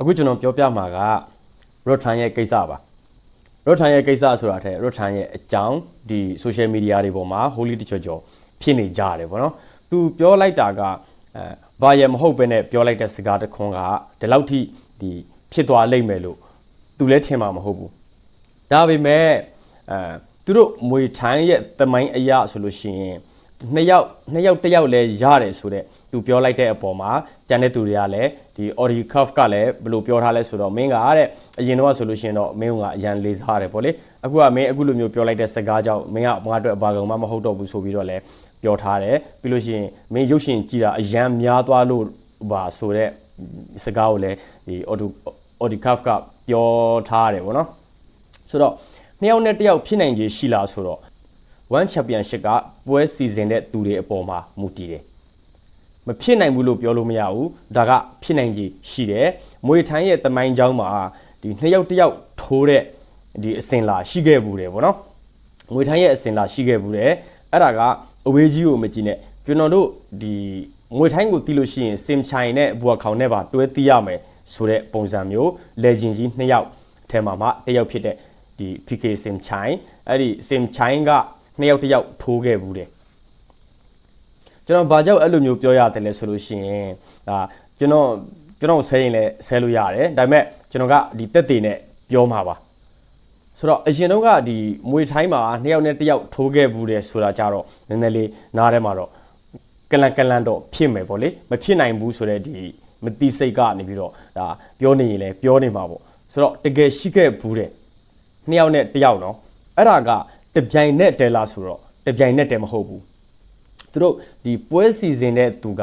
အခုကျွန်တော်ပြောပြမှာကရော့ထန်ရဲ့ကိစ္စပါရော့ထန်ရဲ့ကိစ္စဆိုတာထက်ရော့ထန်ရဲ့အကြောင်းဒီ social media တွေပေါ်မှာ holy တချောချောဖြစ်နေကြတယ်ပေါ့နော်သူပြောလိုက်တာကအဲဘာရမဟုတ်ပဲနဲ့ပြောလိုက်တဲ့စကားတစ်ခွန်းကဒီလောက်ထိဒီဖြစ်သွားလိမ့်မယ်လို့သူလည်းထင်မှာမဟုတ်ဘူးဒါပေမဲ့အဲသူတို့မွေထိုင်းရဲ့တမိုင်းအရာဆိုလို့ရှိရင် နှစ်ယောက်နှစ်ယောက်တစ်ယောက်လဲရတယ်ဆိုတော့သူပြောလိုက်တဲ့အပေါ်မှာကျန်တဲ့သူတွေကလည်းဒီ Audi Curve ကလည်းဘယ်လိုပြောထားလဲဆိုတော့မင်းကတဲ့အရင်တော့ဆိုလို့ရှိရင်တော့မင်းကအရန်လေးစားတယ်ပေါ့လေအခုကမင်းအခုလိုမျိုးပြောလိုက်တဲ့စကားကြောင့်မင်းကငါအတွက်ဘာကောင်မှမဟုတ်တော့ဘူးဆိုပြီးတော့လည်းပြောထားတယ်ပြီးလို့ရှိရင်မင်းရုပ်ရှင်ကြည့်တာအရန်များသွားလို့ပါဆိုတော့စကားကိုလည်းဒီ Audi Audi Curve ကပြောထားတယ်ပေါ့နော်ဆိုတော့နှစ်ယောက်နဲ့တစ်ယောက်ဖြစ်နိုင်ခြေရှိလားဆိုတော့ one championship ကပွဲစီစဉ်တဲ့သူတွေအပေါ်မှာမူတည်တယ်မဖြစ်နိုင်ဘူးလို့ပြောလို့မရဘူးဒါကဖြစ်နိုင်ခြေရှိတယ်မွေထိုင်းရဲ့တမိုင်းကြောင်းမှာဒီနှစ်ယောက်တစ်ယောက်ထိုးတဲ့ဒီအစင်လာရှိခဲ့ဘူးတယ်ဗောနော်မွေထိုင်းရဲ့အစင်လာရှိခဲ့ဘူးတယ်အဲ့ဒါကအဝေးကြီးကိုမကြည့်နဲ့ကျွန်တော်တို့ဒီမွေထိုင်းကိုတီးလို့ရှိရင်စင်ချိုင်နဲ့ဘူအခေါင်နဲ့ပါတွဲတီးရမယ်ဆိုတဲ့ပုံစံမျိုး legend ကြီးနှစ်ယောက်ထဲမှာမှတစ်ယောက်ဖြစ်တဲ့ဒီ PK စင်ချိုင်အဲ့ဒီစင်ချိုင်က နှစ်ယောက်တစ်ယောက်ထိုးခဲ့ဘူးတယ်ကျွန်တော်ဘာကြောင့်အဲ့လိုမျိုးပြောရတယ်လဲဆိုလို့ရှိရင်ဒါကျွန်တော်ကျွန်တော်ဆဲရင်လည်းဆဲလို့ရတယ်ဒါပေမဲ့ကျွန်တော်ကဒီတက်တည်နဲ့ပြောမှာပါဆိုတော့အရင်တော့ကဒီမွေထိုင်းမှာနှစ်ယောက်နဲ့တစ်ယောက်ထိုးခဲ့ဘူးတယ်ဆိုတာကြတော့နည်းနည်းလေးနားထဲမှာတော့ကလန်ကလန်တော့ဖြစ်မယ်ပေါ့လေမဖြစ်နိုင်ဘူးဆိုတဲ့ဒီမတိစိတ်ကနေပြီးတော့ဒါပြောနေရင်လည်းပြောနေမှာပေါ့ဆိုတော့တကယ်ရှိခဲ့ဘူးတဲ့နှစ်ယောက်နဲ့တစ်ယောက်နော်အဲ့ဒါက တပြိုင်နက်တဲလားဆိုတော့တပြိုင်နက်တဲမဟုတ်ဘူးသူတို့ဒီပွဲစီစဉ်တဲ့သူက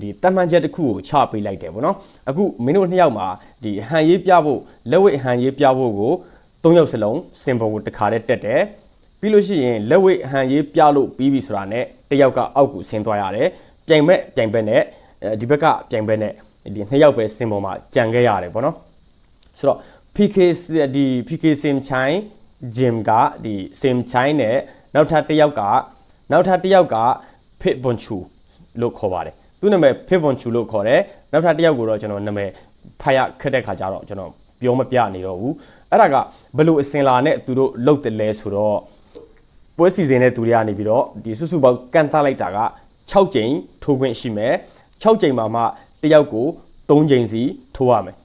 ဒီတတ်မှန်ချက်တစ်ခုကိုချပေးလိုက်တယ်ဗောနော်အခုမင်းတို့နှစ်ယောက်မှာဒီဟန်ရေးပြဖို့လက်ဝိတ်ဟန်ရေးပြဖို့ကို၃ယောက်စလုံးစင်ပေါ်ကိုတခါတည်းတက်တယ်ပြီးလို့ရှိရင်လက်ဝိတ်ဟန်ရေးပြလို့ပြီးပြီဆိုတာနဲ့တစ်ယောက်ကအောက်ကိုဆင်းသွားရတယ်ပြိုင်မဲ့ပြိုင်ဘက်နဲ့ဒီဘက်ကပြိုင်ဘက်နဲ့ဒီနှစ်ယောက်ပဲစင်ပေါ်မှာကြံခဲ့ရတယ်ဗောနော်ဆိုတော့ PK ဒီ PK စင်ချိုင်း Jim ကဒီစင်ချိုင်းနဲ့နောက်ထပ်တစ်ယောက်ကနောက်ထပ်တစ်ယောက်က Fit Bonchu လို့ခေါ်ပါတယ်သူနာမည် Fit Bonchu လို့ခေါ်တယ်နောက်ထပ်တစ်ယောက်ကိုတော့ကျွန်တော်နာမည်ဖတ်ရခက်တဲ့ခါကျတော့ကျွန်တော်ပြောမပြနေတော့ဘူးအဲ့ဒါကဘယ်လိုအစင်လာနဲ့သူတို့လုတ်တယ်လဲဆိုတော့ပွဲစီစဉ်တဲ့သူတွေကနေပြီးတော့ဒီစုစုပေါင်းကန်တလိုက်တာက6ကြိမ်ထိုးခွင့်ရှိမယ်6ကြိမ်မှာမှတစ်ယောက်ကို3ကြိမ်စီထိုးရမယ်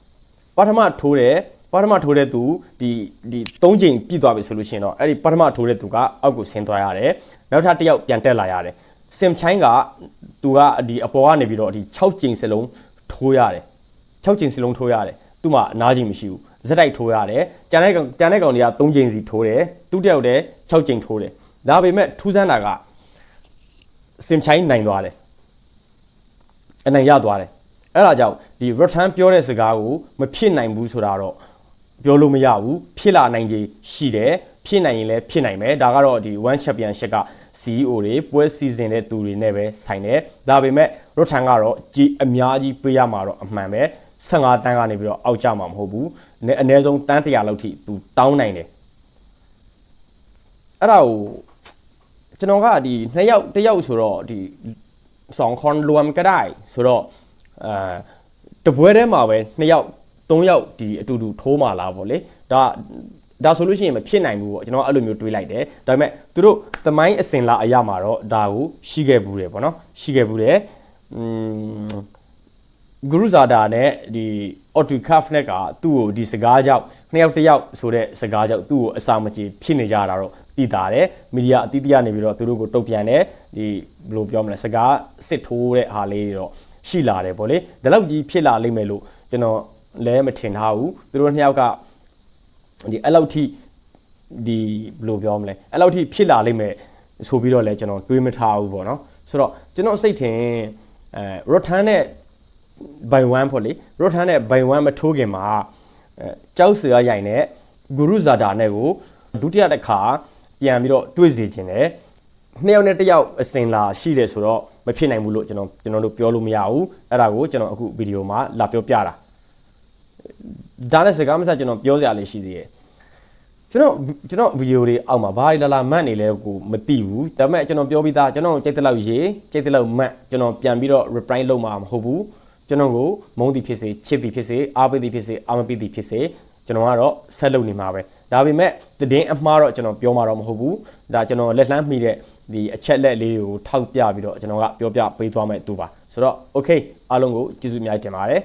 ပထမထိုးတယ် ပထမထိုးတဲ့သူဒီဒီ၃ချိန်ပြည့်သွားပြီဆိုလို့ရှိရင်တော့အဲ့ဒီပထမထိုးတဲ့သူကအောက်ကိုဆင်းသွားရတယ်နောက်ထပ်တစ်ယောက်ပြန်တက်လာရတယ်စင်ချိုင်းကသူကဒီအပေါ်ကနေပြီးတော့ဒီ6ချိန်စလုံးထိုးရတယ်6ချိန်စလုံးထိုးရတယ်သူ့မှာအနားချိန်မရှိဘူးဇက်တိုက်ထိုးရတယ်ကြံတဲ့ကြံတဲ့ကောင်တွေက3ချိန်စီထိုးတယ်သူတယောက်တည်း6ချိန်ထိုးတယ်ဒါပေမဲ့ထူးဆန်းတာကစင်ချိုင်းနိုင်သွားတယ်အနိုင်ရသွားတယ်အဲ့ဒါကြောင့်ဒီ return ပြောတဲ့စကားကိုမဖြစ်နိုင်ဘူးဆိုတာတော့ ပြောလို့မရဘူးဖြစ်လာနိုင်ခြေရှိတယ်ဖြစ်နိုင်ရင်လည်းဖြစ်နိုင်မယ်ဒါကတော့ဒီ one championship က CEO တွေပွဲစီစဉ်တဲ့သူတွေနဲ့ပဲဆိုင်တယ်ဒါပေမဲ့ရော့ထန်ကတော့ကြီးအများကြီးပေးရမှာတော့အမှန်ပဲ15တန်းကနေပြီးတော့အောက်ကျမှာမဟုတ်ဘူးအနည်းဆုံးတန်း100လောက်ထိသူတောင်းနိုင်တယ်အဲ့ဒါကိုကျွန်တော်ကဒီနှစ်ယောက်တစ်ယောက်ဆိုတော့ဒီ2คนรวมก็ได้ဆိုတော့အဲတပွဲထဲမှာပဲနှစ်ယောက် ၃ယောက်ဒီအတူတူထိုးမှလာပေါ့လေဒါဒါဆိုလို့ရှိရင်မဖြစ်နိုင်ဘူးပေါ့ကျွန်တော်အဲ့လိုမျိုးတွေးလိုက်တယ်ဒါပေမဲ့သူတို့သမိုင်းအစင်လာအရာမှာတော့ဒါကိုရှိခဲ့ဘူးတယ်ပေါ့နော်ရှိခဲ့ဘူးတယ်อืมဂရုဇာတာနဲ့ဒီအော်တူကဖ်နဲ့ကသူ့ကိုဒီစကားကြောင့်နှစ်ယောက်တစ်ယောက်ဆိုတဲ့စကားကြောင့်သူ့ကိုအစာမကြေဖြစ်နေကြတာတော့တည်တာတယ်မီဒီယာအသီးသီးကနေပြီးတော့သူတို့ကိုတုတ်ပြန်တယ်ဒီဘယ်လိုပြောမလဲစကားစစ်ထိုးတဲ့ဟာလေးတွေတော့ရှိလာတယ်ပေါ့လေဒါလောက်ကြီးဖြစ်လာလိမ့်မယ်လို့ကျွန်တော် လည်းမထင်ထားဘူးသူတို့နှစ်ယောက်ကဒီအဲ့လောက်ထိဒီဘယ်လိုပြောမလဲအဲ့လောက်ထိဖြစ်လာလိမ့်မယ်ဆိုပြီးတော့လည်းကျွန်တော်တွေးမထားဘူးပေါ့နော်ဆိုတော့ကျွန်တော်စိတ်ထင်အဲရော့ထန်နဲ့ by 1ပေါ့လေရော့ထန်နဲ့ by 1မထိုးခင်မှာအဲကြောက်စရာရိုင်နဲ့ဂုရုဇာတာနဲ့ကိုဒုတိယတစ်ခါပြန်ပြီးတော့တွေးစီခြင်းတယ်နှစ်ယောက်နဲ့တစ်ယောက်အစင်လာရှိတယ်ဆိုတော့မဖြစ်နိုင်ဘူးလို့ကျွန်တော်ကျွန်တော်တို့ပြောလို့မရဘူးအဲ့ဒါကိုကျွန်တော်အခုဗီဒီယိုမှာလာပြောပြတာ ဒါနဲ့စကားမဆက်ကျွန်တော်ပြောစရာလေးရှိသေးတယ်ကျွန်တော်ကျွန်တော်ဗီဒီယိုတွေအောက်မှာဘာလာလာမတ်နေလဲကိုမသိဘူးဒါပေမဲ့ကျွန်တော်ပြောပြီးသားကျွန်တော်ကြိတ်တဲ့လောက်ရေးကြိတ်တဲ့လောက်မတ်ကျွန်တော်ပြန်ပြီးတော့ reply လုပ်မှာမဟုတ်ဘူးကျွန်တော်ကိုမုန်းသည်ဖြစ်စေချစ်သည်ဖြစ်စေအားပေးသည်ဖြစ်စေအားမပေးသည်ဖြစ်စေကျွန်တော်ကတော့ဆက်လုပ်နေမှာပဲဒါပေမဲ့သတင်းအမှားတော့ကျွန်တော်ပြောမှာတော့မဟုတ်ဘူးဒါကျွန်တော်လက်လှမ်းမိတဲ့ဒီအချက်လက်လေးတွေကိုထောက်ပြပြီးတော့ကျွန်တော်ကပြောပြပေးသွားမယ်သူပါဆိုတော့ okay အားလုံးကိုကျေးဇူးအများကြီးတင်ပါတယ်